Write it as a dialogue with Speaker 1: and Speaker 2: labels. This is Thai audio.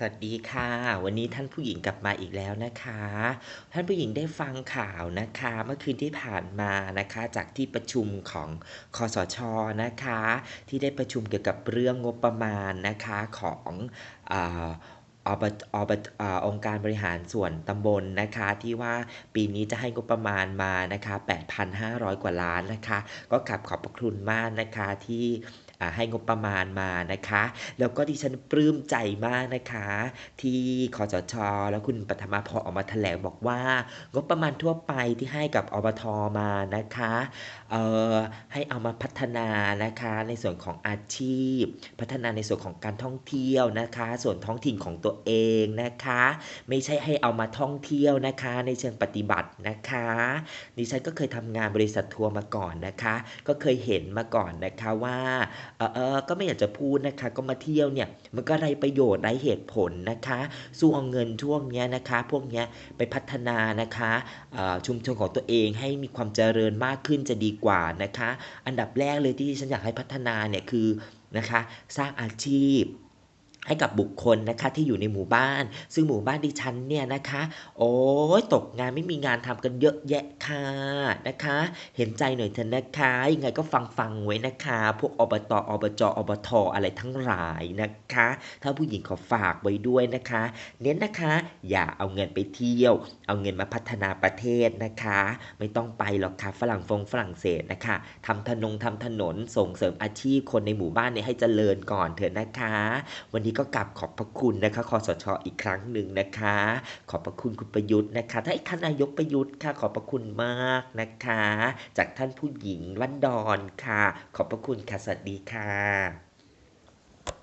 Speaker 1: สวัสดีค่ะ วันนี้ท่านผู้หญิงกลับมาอีกแล้วนะคะ ท่านผู้หญิงได้ฟังข่าวนะคะ เมื่อคืนที่ผ่านมานะคะ จากที่ประชุมของคอสชนะคะ ที่ได้ประชุมเกี่ยวกับเรื่องงบประมาณนะคะของออบอบอองค์การบริหารส่วนตำบลนะคะ ที่ว่าปีนี้จะให้งบประมาณมานะคะ 8,500 กว่าล้านนะคะ ก็กลับขอบพระคุณมากนะคะที่ ให้งบประมาณมานะคะ แล้วก็ดิฉันปลื้มใจมากนะคะ ที่คอสชแล้วคุณปฐมาพรออกมาแถลงบอกว่า งบประมาณทั่วไปที่ให้กับอบทมานะคะเอ่อให้เอามาพัฒนานะคะในส่วนของอาชีพ พัฒนาในส่วนของการท่องเที่ยวนะคะ ส่วนท้องถิ่นของตัวเองนะคะ ไม่ใช่ให้เอามาท่องเที่ยวนะคะ ในเชิงปฏิบัตินะคะดิฉันก็เคยทำงานบริษัททัวร์มาก่อนนะคะ ก็เคยเห็นมาก่อนนะคะว่าเออเออก็ไม่อยากจะพูดนะคะ ก็มาเที่ยวเนี่ยมันก็ไรประโยชน์ไรเหตุผลนะคะสู้เอาเงินช่วงเนี้ยนะคะ พวกเนี้ยไปพัฒนานะคะชุมชนของตัวเองให้มีความเจริญมากขึ้นจะดีกว่านะคะ อันดับแรกเลยที่ฉันอยากให้พัฒนาเนี่ยคือนะคะ สร้างอาชีพ ให้กับบุคคลนะคะที่อยู่ในหมู่บ้าน ซึ่งหมู่บ้านดิฉันเนี่ยนะคะ โอ้ยตกงานไม่มีงานทำกันเยอะแยะค่ะนะคะ เห็นใจหน่อยเถอะนะคะยังไงก็ฟังฟังไว้นะคะ พวกอบตอบจอบทอะไรทั้งหลายนะคะ ถ้าผู้หญิงขอฝากไว้ด้วยนะคะ เน้นนะคะ อย่าเอาเงินไปเที่ยว เอาเงินมาพัฒนาประเทศนะคะ ไม่ต้องไปหรอกค่ะฝรั่งฟงฝรั่งเศสนะคะทำถนนทำถนนส่งเสริมอาชีพคนในหมู่บ้านเนี่ยให้เจริญก่อนเถอะนะคะ วันนี้ก็กลับขอบพระคุณนะคะคอสชออีกครั้งหนึ่งนะคะ ขอบพระคุณคุณประยุทธ์นะคะถ้าท่านนายกประยุทธ์ค่ะขอบพระคุณมากนะคะ จากท่านผู้หญิงวันดอนค่ะ ขอบพระคุณค่ะสวัสดีค่ะ